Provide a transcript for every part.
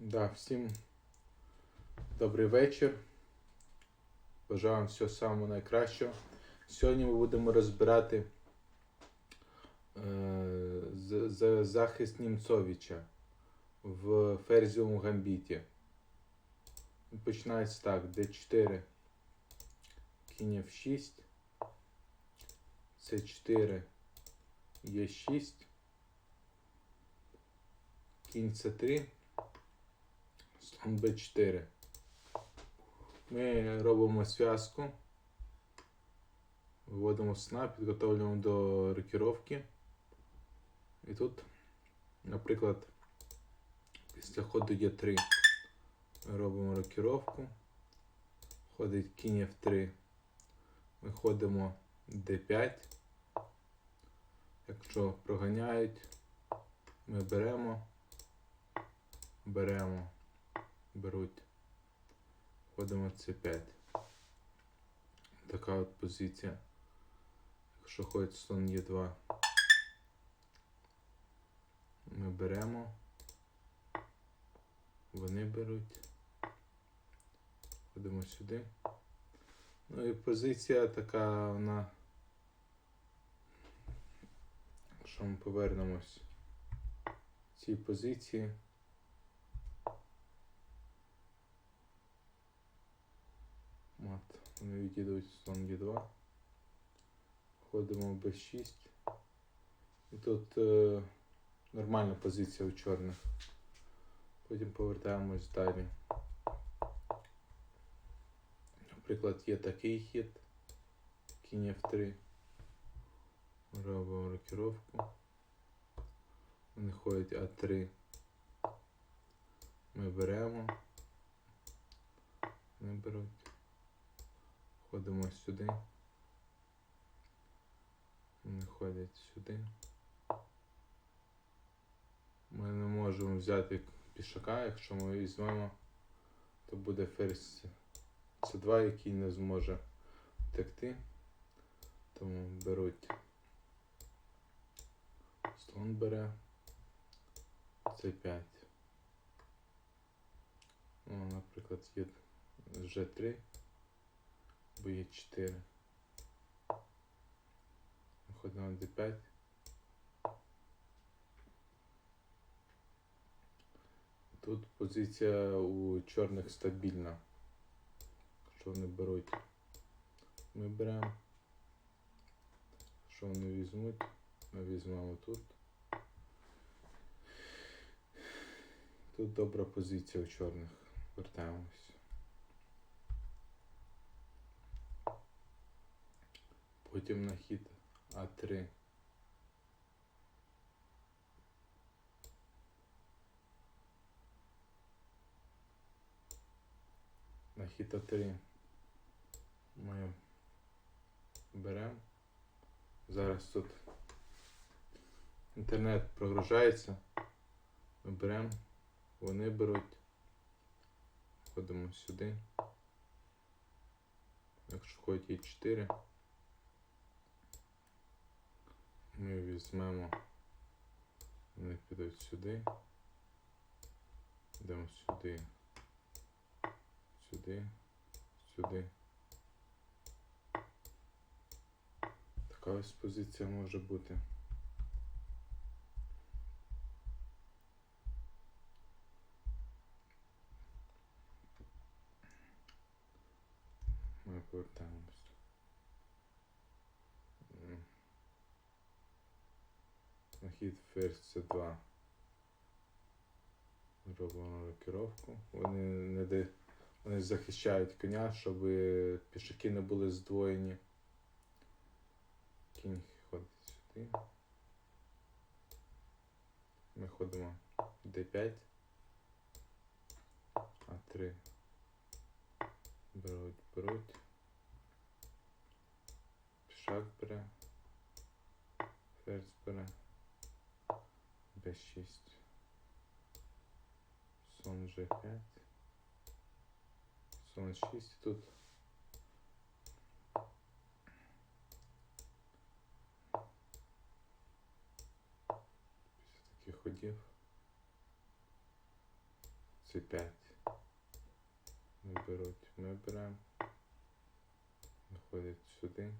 Да, всім добрий вечір. Бажаю вам всього самого найкращого. Сьогодні ми будемо розбирати е, захист Німцовича в ферзівому гамбіті. Починається так: d4, кінь f6, c4, e6, кінь c3. Слон Б4. Ми робимо зв'язку. Вводимо сна, підготовлюємо до рокіровки. І тут, наприклад, після ходу Е3 ми робимо рокіровку. Ходить кінь F3. Ми ходимо D5. Якщо проганяють, ми беремо, беремо беруть. Ходимо C5. Така от позиція. Якщо ходить слон Е2, ми беремо. Вони беруть. Ходимо сюди. Ну і позиція така вона. Якщо ми повернемось в цій позиції. Мат. Вони відійдуть слон Е2. Ходимо в B6. І тут е, нормальна позиція у чорних. Потім повертаємось далі. Наприклад, є такий хід. Кінь F3. Робимо рокіровку. Вони ходять А3. Ми беремо. Вони беруть. Ходимо сюди. Вони ходять сюди. Ми не можемо взяти пішака, якщо ми візьмемо, то буде ферзь С2, який не зможе втекти. Тому беруть. Слон бере. С5. Ну, наприклад, є G3 бо є 4. Виходимо на D5. Тут позиція у чорних стабільна. Що вони беруть? Ми беремо. Що вони візьмуть? Ми візьмемо тут. Тут добра позиція у чорних. Вертаємось. Потім на хід А3. На хід А3 ми беремо. Зараз тут інтернет прогружається. Ми беремо, вони беруть. Ходимо сюди. Якщо ходить є 4 ми візьмемо, вони підуть сюди, йдемо сюди, сюди, сюди. Така ось позиція може бути. Ми повертаємось. На хід ферзь C2. Робимо рокіровку. Вони не де, вони захищають коня, щоб пішаки не були здвоєні. Кінь ходить сюди. Ми ходимо D5. А3. Беруть, беруть. Пішак бере. Ферзь бере. B6. Сон G5. Сон 6 тут. Після таких ходів. Це 5. Не беруть. Ми беремо. Виходить сюди.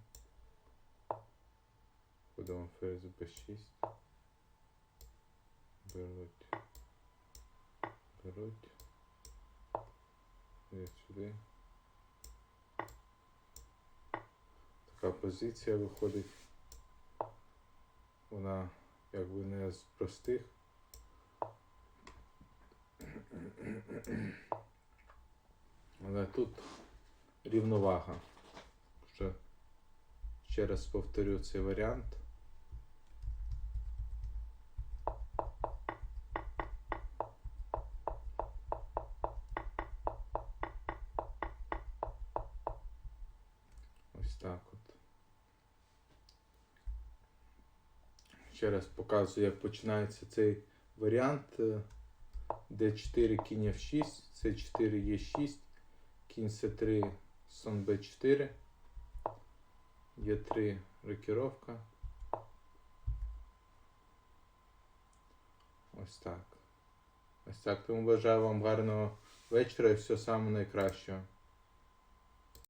Ходимо ферзь b6. Беруть. Беруть. І сюди. Така позиція виходить. Вона якби не з простих. Але тут рівновага. Ще раз повторю цей варіант. Ось так от. Ще раз показую, як починається цей варіант. Е, D4 кінь F6, C4 Е6, кінь С3, сон Б4, Е3 рокіровка. Ось так. Ось так. Тому бажаю вам гарного вечора і всього самого найкращого.